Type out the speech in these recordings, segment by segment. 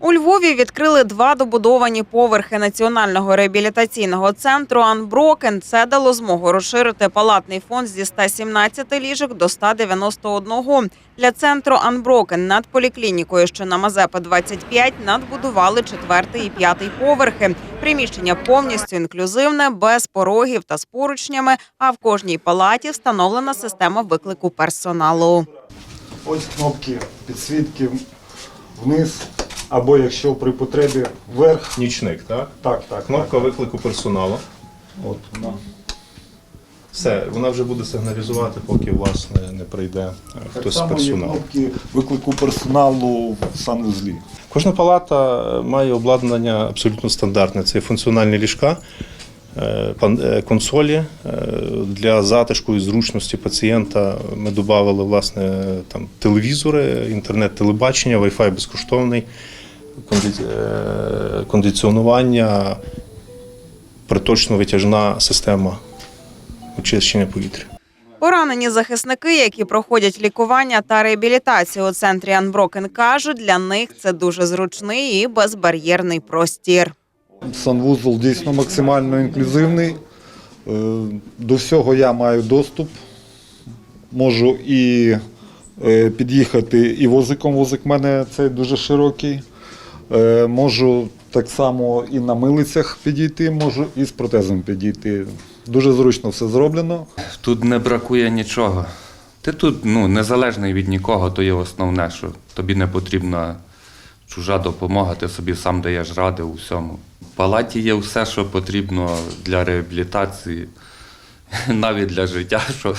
У Львові відкрили два добудовані поверхи національного реабілітаційного центру Анброкен. Це дало змогу розширити палатний фонд зі 117 ліжок до 191. Для центру Анброкен над поліклінікою, що на Мазепи 25, надбудували четвертий і п'ятий поверхи. Приміщення повністю інклюзивне, без порогів та з поручнями. А в кожній палаті встановлена система виклику персоналу. Ось кнопки підсвітки вниз, або якщо при потребі вверх. Нічник, так? Так, так. Кнопка виклику персоналу. От вона. Все, вона вже буде сигналізувати, поки власне не прийде е, Так хтось з само є персоналу. кнопки виклику персоналу в санвузлі. Кожна палата е, має обладнання абсолютно стандартне. Це функціональні ліжка, е, консолі для затишку і зручності пацієнта. Ми додали власне там телевізори, інтернет-телебачення, Wi-Fi безкоштовний, кондиціонування, приточно-витяжна система очищення повітря. Поранені захисники, які проходять лікування та реабілітацію у центрі Анброкен, кажуть, для них це дуже зручний і безбар'єрний простір. Санвузол дійсно максимально інклюзивний. Е, До всього я маю доступ. Можу і е, під'їхати і возиком. Возик в мене цей дуже широкий. Е, Можу так само і на милицях підійти, можу і з протезом підійти. Дуже зручно все зроблено. Тут не бракує нічого. Ти тут ну, незалежний від нікого, то є основне, що тобі не потрібна чужа допомога, ти собі сам даєш ради у всьому. В палаті є все, що потрібно для реабілітації, навіть для життя, що,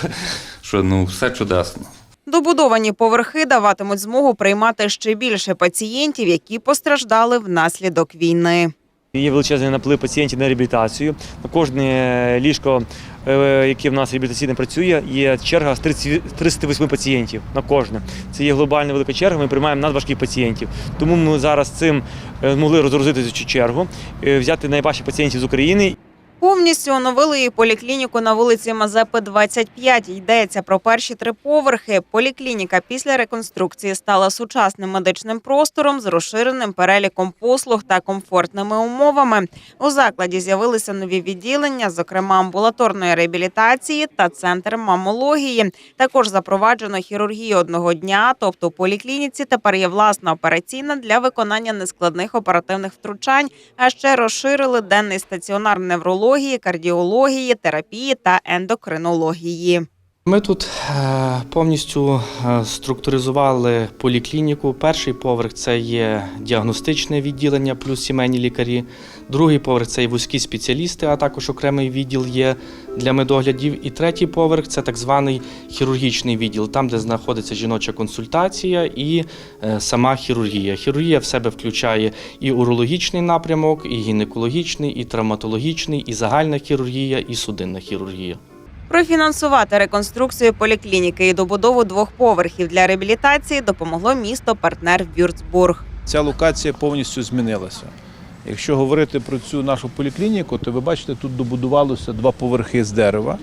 що ну, все чудесно. Добудовані поверхи даватимуть змогу приймати ще більше пацієнтів, які постраждали внаслідок війни. Є величезний наплив пацієнтів на реабілітацію. На кожне ліжко, е, яке в нас реабілітаційне працює, є черга з 30 38 пацієнтів на кожне. Це є глобальна велика черга. Ми приймаємо надважких пацієнтів. Тому ми зараз цим е, змогли розгрузити цю чергу, е, взяти найважчих пацієнтів з України Повністю оновили і поліклініку на вулиці Мазепи 25. Йдеться про перші три поверхи. Поліклініка після реконструкції стала сучасним медичним простором з розширеним переліком послуг та комфортними умовами. У закладі з'явилися нові відділення, зокрема амбулаторної реабілітації та центр мамології. Також запроваджено хірургію одного дня, тобто у поліклініці тепер є власна операційна для виконання нескладних оперативних втручань. А ще розширили денний стаціонар неврології, кардіології, терапії та ендокринології. Ми тут е, повністю е, структуризували поліклініку. Перший поверх це є діагностичне відділення плюс сімейні лікарі. Другий поверх це є вузькі спеціалісти, а також окремий відділ є для медоглядів. І третій поверх це так званий хірургічний відділ, там, де знаходиться жіноча консультація і е, сама хірургія. Хірургія в себе включає і урологічний напрямок, і гінекологічний, і травматологічний, і загальна хірургія, і судинна хірургія. Профінансувати реконструкцію поліклініки і добудову двох поверхів для реабілітації допомогло місто партнер Вюрцбург. ця локація повністю змінилася. Якщо говорити про цю нашу поліклініку, то ви бачите, тут добудувалося два поверхи з дерева.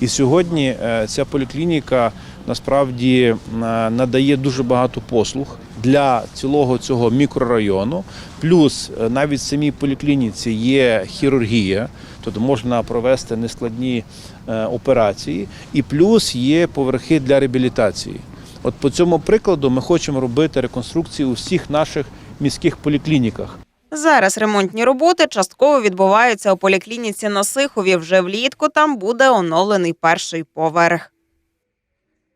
І сьогодні е, ця поліклініка насправді е, надає дуже багато послуг для цілого цього мікрорайону. Плюс е, навіть в самій поліклініці є хірургія, тобто можна провести нескладні е, операції, і плюс є поверхи для реабілітації. От по цьому прикладу ми хочемо робити реконструкцію у всіх наших міських поліклініках. Зараз ремонтні роботи частково відбуваються у поліклініці на Сихові. Вже влітку там буде оновлений перший поверх.